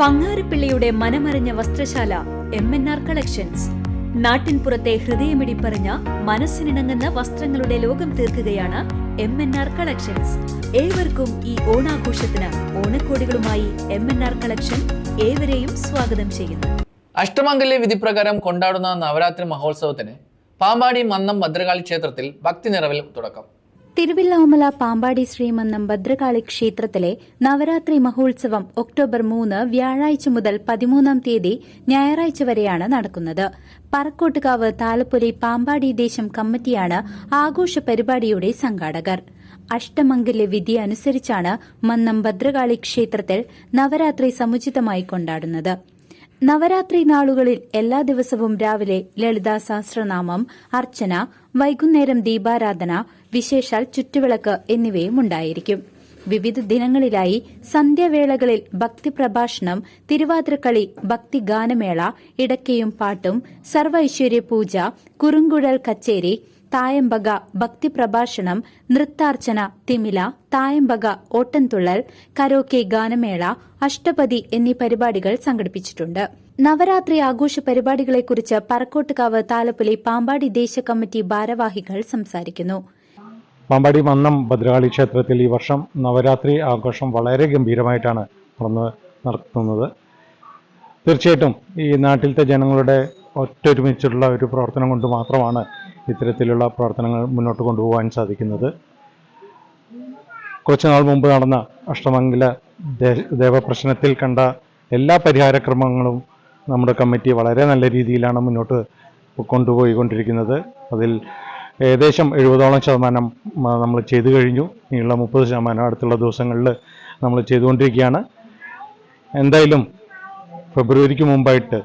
പങ്ങാരപ്പിള്ളിയുടെ മനമറിഞ്ഞ വസ്ത്രശാല M N R collections നാട്ടിൻപുറത്തെ ഹൃദയമിടിപ്പറിഞ്ഞ മനസ്സിനിണങ്ങുന്ന വസ്ത്രങ്ങളുടെ ലോകം തീർക്കുകയാണ് എം എൻ ആർ കളക്ഷൻസ് ഏവർക്കും ഈ ഓണാഘോഷത്തിന് ഓണക്കോടികളുമായി എം എൻ ആർ കളക്ഷൻ ഏവരെയും സ്വാഗതം ചെയ്യുന്നു. അഷ്ടമംഗല്യ വിധിപ്രകാരം കൊണ്ടാടുന്ന നവരാത്രി മഹോത്സവത്തിന് പാമ്പാടി മന്നം ഭദ്രകാളി ക്ഷേത്രത്തിൽ ഭക്തി നിറവിൽ തുടക്കം. തിരുവില്ലാമല പാമ്പാടി ശ്രീമന്നം ഭദ്രകാളി ക്ഷേത്രത്തിലെ നവരാത്രി മഹോത്സവം ഒക്ടോബർ മൂന്ന് വ്യാഴാഴ്ച മുതൽ പതിമൂന്നാം തീയതി ഞായറാഴ്ച വരെയാണ് നടക്കുന്നത്. പറക്കോട്ടുകാവ് താലപ്പൊലി പാമ്പാടി ദേശം കമ്മിറ്റിയാണ് ആഘോഷ പരിപാടിയുടെ സംഘാടകർ. അഷ്ടമംഗല്യ വിധി അനുസരിച്ചാണ് മന്നം ഭദ്രകാളി ക്ഷേത്രത്തിൽ നവരാത്രി സമുചിതമായി കൊണ്ടാടുന്നത്. നവരാത്രി നാളുകളിൽ എല്ലാ ദിവസവും രാവിലെ ലളിതാ സഹസ്രനാമം അർച്ചന വൈകുന്നേരം ദീപാരാധന വിശേഷാൽ ചുറ്റുവിളക്ക് എന്നിവയും ഉണ്ടായിരിക്കും വിവിധ ദിനങ്ങളിലായി സന്ധ്യാവേളകളിൽ ഭക്തി പ്രഭാഷണം തിരുവാതിരക്കളി ഭക്തി ഗാനമേള ഇടക്കയും പാട്ടും സർവ ഐശ്വര്യ പൂജ കുറുങ്കുഴൽ കച്ചേരി തായമ്പക ഭക്തി പ്രഭാഷണം നൃത്താർച്ചന തിമില തായമ്പക ഓട്ടൻതുള്ളൽ കരോക്കെ ഗാനമേള അഷ്ടപതി എന്നീ പരിപാടികൾ സംഘടിപ്പിച്ചിട്ടുണ്ട്. നവരാത്രി ആഘോഷ പരിപാടികളെക്കുറിച്ച് പറക്കോട്ടുകാവ് താലപ്പൊലി പാമ്പാടി ദേശ കമ്മിറ്റി ഭാരവാഹികൾ സംസാരിക്കുന്നു. പാമ്പാടി മന്നം ഭദ്രകാളി ക്ഷേത്രത്തിൽ ഈ വർഷം നവരാത്രി ആഘോഷം വളരെ ഗംഭീരമായിട്ടാണ് നടന്ന് നടത്തുന്നത്. തീർച്ചയായിട്ടും ഈ നാട്ടിലത്തെ ജനങ്ങളുടെ ഒറ്റൊരുമിച്ചുള്ള ഒരു പ്രവർത്തനം കൊണ്ട് മാത്രമാണ് ഇത്തരത്തിലുള്ള പ്രവർത്തനങ്ങൾ മുന്നോട്ട് കൊണ്ടുപോകാൻ സാധിക്കുന്നത്. കുറച്ചുനാൾ മുമ്പ് നടന്ന അഷ്ടമംഗല ദേവപ്രശ്നത്തിൽ കണ്ട എല്ലാ പരിഹാരക്രമങ്ങളും നമ്മുടെ കമ്മിറ്റി വളരെ നല്ല രീതിയിലാണ് മുന്നോട്ട് കൊണ്ടുപോയിക്കൊണ്ടിരിക്കുന്നത്. അതിൽ ഏകദേശം എഴുപതോളം ശതമാനം നമ്മൾ ചെയ്തു കഴിഞ്ഞു. ഇനിയുള്ള മുപ്പത് ശതമാനം അടുത്തുള്ള ദിവസങ്ങളിൽ നമ്മൾ ചെയ്തുകൊണ്ടിരിക്കുകയാണ്. എന്തായാലും ഫെബ്രുവരിക്ക് മുമ്പായിട്ട്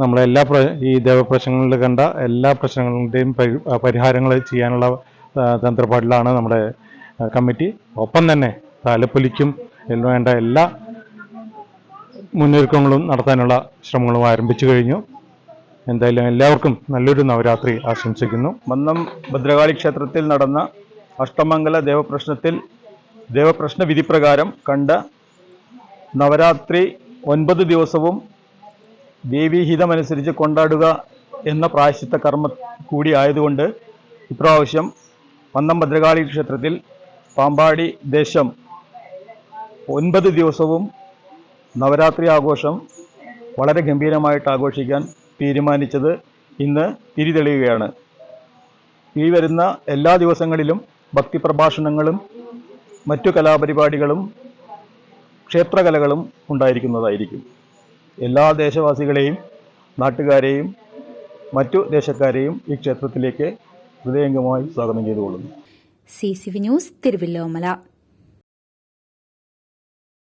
നമ്മളെല്ലാ ഈ ദേവപ്രശ്നങ്ങളിൽ കണ്ട എല്ലാ പ്രശ്നങ്ങളുടെയും പരി പരിഹാരങ്ങൾ ചെയ്യാനുള്ള തന്ത്രപ്പാടിലാണ് നമ്മുടെ കമ്മിറ്റി. ഒപ്പം തന്നെ താലപ്പൊലിക്കും വേണ്ട എല്ലാ മുന്നൊരുക്കങ്ങളും നടത്താനുള്ള ശ്രമങ്ങളും ആരംഭിച്ചു കഴിഞ്ഞു. എന്തായാലും എല്ലാവർക്കും നല്ലൊരു നവരാത്രി ആശംസിക്കുന്നു. മന്നം ഭദ്രകാളി ക്ഷേത്രത്തിൽ നടന്ന അഷ്ടമംഗല ദേവപ്രശ്നത്തിൽ ദേവപ്രശ്ന വിധിപ്രകാരം കണ്ട നവരാത്രി ഒൻപത് ദിവസവും ദേവീഹിതമനുസരിച്ച് കൊണ്ടാടുക എന്ന പ്രായശ്ചിത്ത കർമ്മ കൂടി ആയതുകൊണ്ട് ഇപ്രാവശ്യം പന്തം ഭദ്രകാളി ക്ഷേത്രത്തിൽ പാമ്പാടി ദേശം ഒൻപത് ദിവസവും നവരാത്രി ആഘോഷം വളരെ ഗംഭീരമായിട്ട് ആഘോഷിക്കാൻ തീരുമാനിച്ചത് ഇന്ന് തിരിതെളിയുകയാണ്. ഈ വരുന്ന എല്ലാ ദിവസങ്ങളിലും ഭക്തി പ്രഭാഷണങ്ങളും മറ്റു കലാപരിപാടികളും ക്ഷേത്രകലകളും ഉണ്ടായിരിക്കുന്നതായിരിക്കും. എല്ലാ ദേശവാസികളെയും നാട്ടുകാരെയും മറ്റു ദേശക്കാരെയും ഈ ക്ഷേത്രത്തിലേക്ക് ഹൃദയംഗമായി സ്വാഗതം ചെയ്തുകൊള്ളുന്നു. C C V news Thiruvallomala.